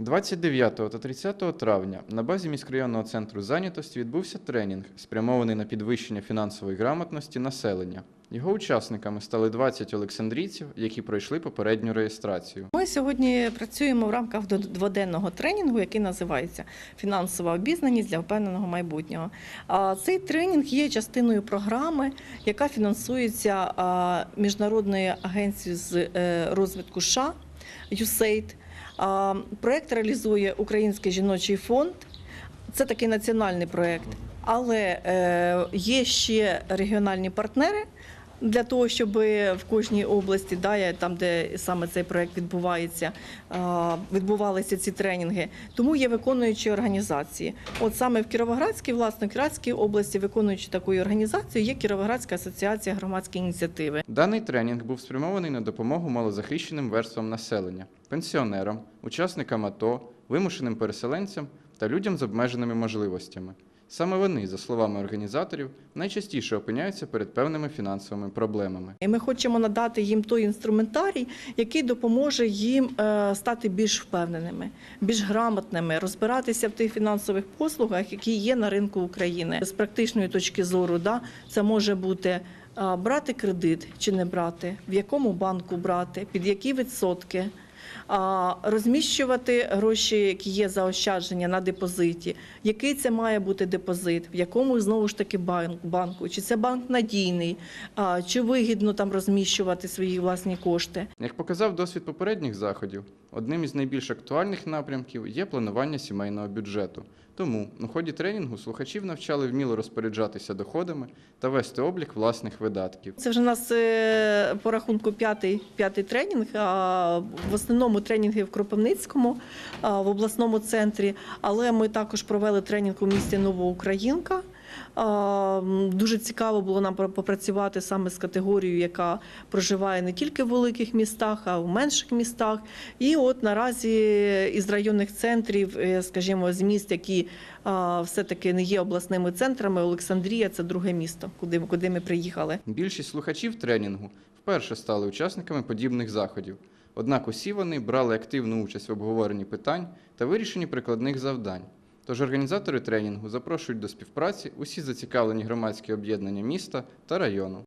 29 та 30 травня на базі міськрайонного центру зайнятості відбувся тренінг, спрямований на підвищення фінансової грамотності населення. Його учасниками стали 20 олександрійців, які пройшли попередню реєстрацію. Ми сьогодні працюємо в рамках дводенного тренінгу, який називається Фінансова обізнаність для впевненого майбутнього. Цей тренінг є частиною програми, яка фінансується Міжнародною агенцією з е, розвитку США USAID. Проект реалізує Український жіночий фонд. Це такий національний проект, але е, є ще регіональні партнери. Для того, щоб в кожній області, да, там, де саме цей проект відбувається, відбувалися ці тренінги, тому є виконуючі організації. От саме в Кіровоградській, власне, в Кіровоградській області, виконуючи такою організацією, є Кіровоградська асоціація громадської ініціативи. Даний тренінг був спрямований на допомогу малозахищеним верствам населення, пенсіонерам, учасникам АТО, вимушеним переселенцям та людям з обмеженими можливостями. Саме вони, за словами організаторів, найчастіше опиняються перед певними фінансовими проблемами. І ми хочемо надати їм той інструментарій, який допоможе їм е, стати більш впевненими, більш грамотними, розбиратися в тих фінансових послугах, які є на ринку України. З практичної точки зору, да, це може бути е, брати кредит чи не брати, в якому банку брати, під які відсотки. Розміщувати гроші, які є заощадження на депозиті, який це має бути депозит, в якому знову ж таки банк, банку, чи це банк надійний, чи вигідно там розміщувати свої власні кошти. Як показав досвід попередніх заходів, одним із найбільш актуальних напрямків є планування сімейного бюджету. Тому у ході тренінгу слухачів навчали вміло розпоряджатися доходами та вести облік власних видатків. Це вже у нас е, по рахунку п'ятий, п'ятий тренінг. А в основному тренінги в Кропивницькому, в обласному центрі. Але ми також провели тренінг у місті Новоукраїнка. А, м, Дуже цікаво було нам попрацювати саме з категорією, яка проживає не тільки в великих містах, а в менших містах. І от наразі із районних центрів, е, скажімо, з міст, які все-таки не є обласними центрами, Олександрія це друге місто, куди, куди ми приїхали. Більшість слухачів тренінгу вперше стали учасниками подібних заходів. Однак усі вони брали активну участь в обговоренні питань та вирішенні прикладних завдань. Тож організатори тренінгу запрошують до співпраці усі зацікавлені громадські об'єднання міста та району.